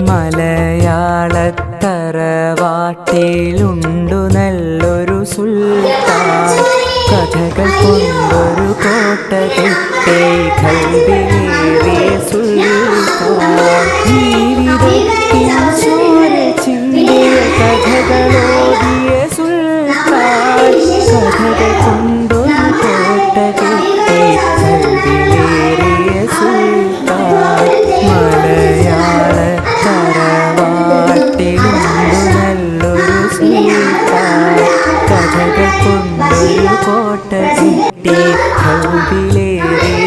മലയാളത്തറവാട്ടിലുണ്ടു നല്ലൊരു സുൽത്താൻ. കഥകൾ കൊണ്ടൊരു കോട്ട കിട്ടേ കൽവിലേറിയ സുൽത്താൻ. ജീവിതത്തിൻ സൂര്യചിന്തിയ കഥകൾ കോട്ട കിട്ടി കൽവിലേറിയ